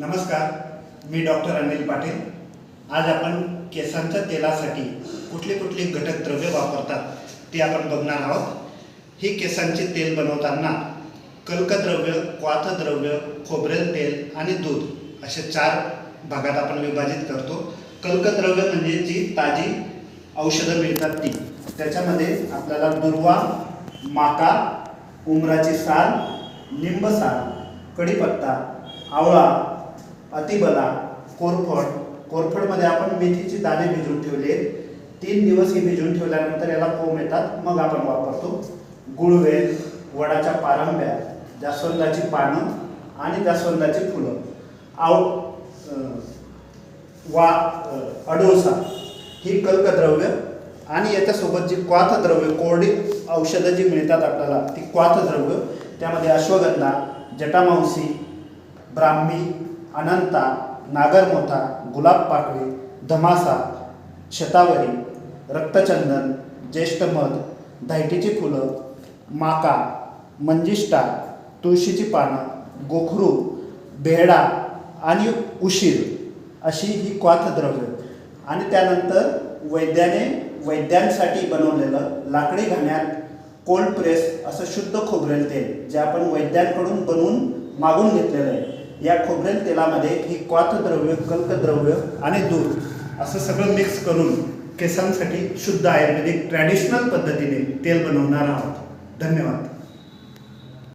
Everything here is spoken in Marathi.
नमस्कार मी डॉक्टर अनिल पाटील. आज आपण केसांच्या तेलासाठी कुठली कुठली घटक द्रव्य वापरतात ती आपण बघणार आहोत. ही केसांचे तेल बनवताना कल्कद्रव्य क्वाथद्रव्य खोबरेल तेल आणि दूध असे चार भागात आपण विभाजित करतो. कल्कद्रव्य म्हणजे जी ताजी औषधं मिळतात ती. त्याच्यामध्ये आपल्याला दुर्वा माका उमराची साल निंबसाल कढीपत्ता आवळा अतिबला कोरफड. कोरफडमध्ये आपण मेथीची दाणे भिजवून ठेवले. तीन दिवस ही भिजवून ठेवल्यानंतर याला कोंब येतात. मग आपण वापरतो गुळवेल वडाच्या पारंब्या जास्वंदाची पानं आणि जास्वंदाची फुलं. आव वा अडोसा ही कल्कद्रव्य आणि याच्यासोबत जी क्वाथद्रव्य कोरडी औषधं जी मिळतात आपल्याला ती क्वाथद्रव्य त्यामध्ये अश्वगंधा जटामांसी ब्राह्मी अनंता नागरमोथा गुलाब पाकळी धमासा शतावरी रक्तचंदन ज्येष्ठमध धायटीची फुलं माका मंजिष्टा तुळशीची पानं गोखरू बेहडा आणि उशीर अशी ही क्वाथद्रव्य आणि त्यानंतर वैद्याने वैद्यांसाठी बनवलेलं लाकडी घाण्यात कोल्ड प्रेस असं शुद्ध खोबरेल तेल जे आपण वैद्यांकडून बनवून मागून घेतलेलं आहे. या खोबरेल तेलामध्ये ही क्वाथद्रव्य कल्कद्रव्य आणि दूध असं सगळं मिक्स करून केसांसाठी शुद्ध आयुर्वेदिक ट्रॅडिशनल पद्धतीने तेल बनवणार आहोत. धन्यवाद.